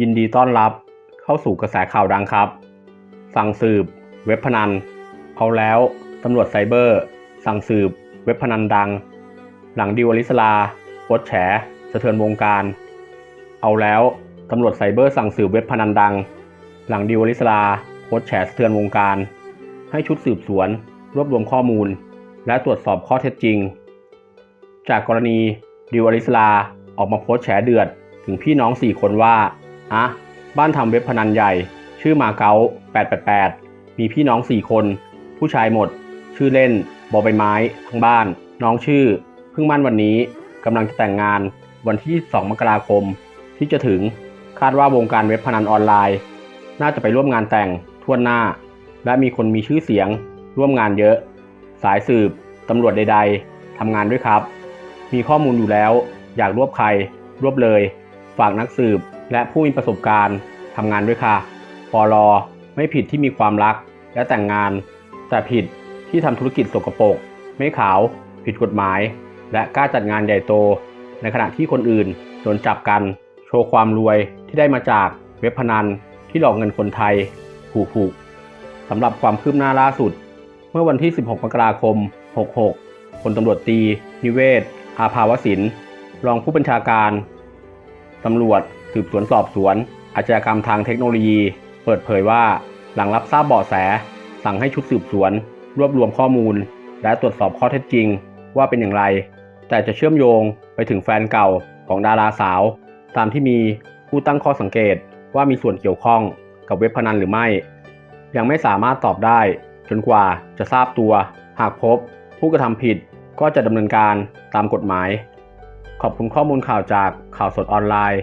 ยินดีต้อนรับเข้าสู่กระแสข่าวดังครับ สั่งสืบ เว็บพนัน เอาแล้วตำรวจไซเบอร์ สั่งสืบ เว็บพนันดัง หลังดิวอลิสลาโพสแฉสะเทือนวงการ เอาแล้วตำรวจไซเบอร์สั่งสืบเว็บพนันดัง หลังดิวอลิสลาโพสแฉสะเทือนวงการ ให้ชุดสืบสวน รวบรวมข้อมูล และตรวจสอบข้อเท็จจริง จากกรณีดิวอลิสลาออกมาโพสแฉเดือดถึงพี่น้อง 4 คนว่า อะบ้านทำเว็บพนันใหญ่ ชื่อมาเก๊า888 มีพี่น้อง 4 คน ผู้ชายหมด ชื่อเล่น บอใบไม้ ทั้งบ้าน น้องชื่อ เพิ่งมั่นวันนี้กำลังจะแต่งงานวันที่ 2 มกราคม ที่จะถึงคาดว่าวงการเว็บพนันออนไลน์ น่าจะไปร่วมงานแต่งทั่วหน้า และมีคนมีชื่อเสียง ร่วมงานเยอะ สายสืบตำรวจใด ๆทำงานด้วยครับ มีข้อมูลอยู่แล้ว อยากรวบใคร รวบเลย ฝากนักสืบ และผู้มีประสบการณ์ทำงานด้วยค่ะปอลอไม่ผิดที่มีความรักและแต่งงาน แต่ผิดที่ทำธุรกิจสกปรกไม่ขาว ผิดกฎหมาย และกล้าจัดงานใหญ่โต ในขณะที่คนอื่นโดนจับกัน โชว์ความรวยที่ได้มาจากเว็บพนันที่หลอกเงินคนไทยผูกๆสำหรับความคืบหน้าล่าสุด เมื่อวันที่ 16 มกราคม 66พลตำรวจตี นิเวศ อาภาวสิน รองผู้บัญชาการตำรวจ สืบสวนสอบสวน อาชญากรรมทางเทคโนโลยี เปิดเผยว่า หลังรับทราบเบาะแส สั่งให้ชุดสืบสวน รวบรวมข้อมูล และตรวจสอบข้อเท็จจริง ว่าเป็นอย่างไร แต่จะเชื่อมโยงไปถึงแฟนเก่าของดาราสาว ตามที่มีผู้ตั้งข้อสังเกตว่ามีส่วนเกี่ยวข้องกับเว็บพนันหรือไม่ ยังไม่สามารถตอบได้ จนกว่าจะทราบตัว หากพบ ผู้กระทำผิดก็จะดำเนินการตามกฎหมาย ขอบคุณข้อมูลข่าวจากข่าวสดออนไลน์